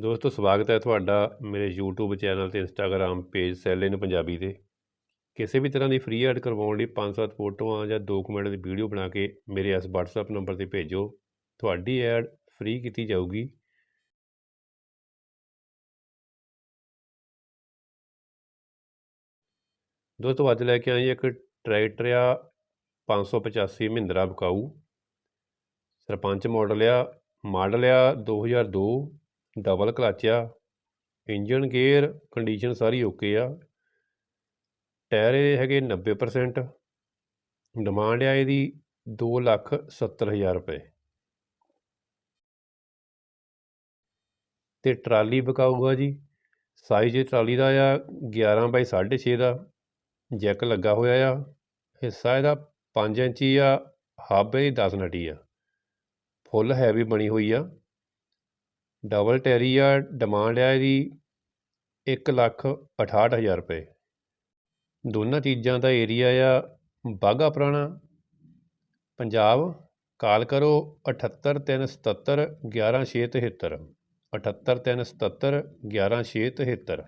ਦੋਸਤੋ, ਸਵਾਗਤ ਹੈ ਤੁਹਾਡਾ ਮੇਰੇ YouTube ਚੈਨਲ ਤੇ Instagram page sale in Punjabi ਤੇ। ਕਿਸੇ ਵੀ ਤਰ੍ਹਾਂ ਦੀ ਫ੍ਰੀ ਐਡ ਕਰਵਾਉਣ ਲਈ 5-7 ਫੋਟੋਆਂ ਜਾਂ 2 ਮਿੰਟ ਦੀ ਵੀਡੀਓ ਬਣਾ ਕੇ ਮੇਰੇ ਇਸ WhatsApp ਨੰਬਰ ਤੇ ਭੇਜੋ। ਤੁਹਾਡੀ ਐਡ ਫ੍ਰੀ ਕੀਤੀ ਜਾਊਗੀ। ਦੋਸਤੋ, ਅੱਜ ਲੈ ਕੇ ਆਏ ਇੱਕ ਟਰੈਕਟਰ ਆ 585 ਮਹਿੰਦਰਾ ਬਕਾਊ। ਸਰਪੰਚ ਮਾਡਲ ਆ ਮਾਡਲ ਆ 2002 ਡਬਲ ਕਲਚ ਆ ਇੰਜਨ ਗੇਅਰ ਕੰਡੀਸ਼ਨ ਸਾਰੀ ਓਕੇ ਆ। ਟਾਇਰ ਇਹ ਹੈਗੇ 90% ਡਿਮਾਂਡ ਆ ਇਹਦੀ 2 ਲੱਖ 70 ਹਜ਼ਾਰ ਰੁਪਏ। ਤੇ ਟਰਾਲੀ ਬਕਾਊਗਾ ਜੀ ਸਾਈਜ਼ ਟਰਾਲੀ ਦਾ ਆ 11 ਬਾਈ 6.5 ਦਾ, ਜੈਕ ਲੱਗਾ ਹੋਇਆ ਆ, ਹਿੱਸਾ ਇਹਦਾ 5 ਇੰਚੀ ਆ, ਹੱਬ ਇਹਦੀ 10 ਨਟੀ ਆ। ਫੁੱਲ ਹੈਵੀ ਬਣੀ ਹੋਈ ਆ। ਡਬਲ ਟੈਰੀ ਆ ਡਿਮਾਂਡ ਆ ਇਹਦੀ 1 ਲੱਖ 68000 ਰੁਪਏ। ਦੋਨਾਂ ਚੀਜ਼ਾਂ ਦਾ ਏਰੀਆ ਆ ਬਾਗਾ ਪੁਰਾਣਾ। ਪੰਜਾਬ, ਕਾਲ ਕਰੋ 78377 11673 78377 11673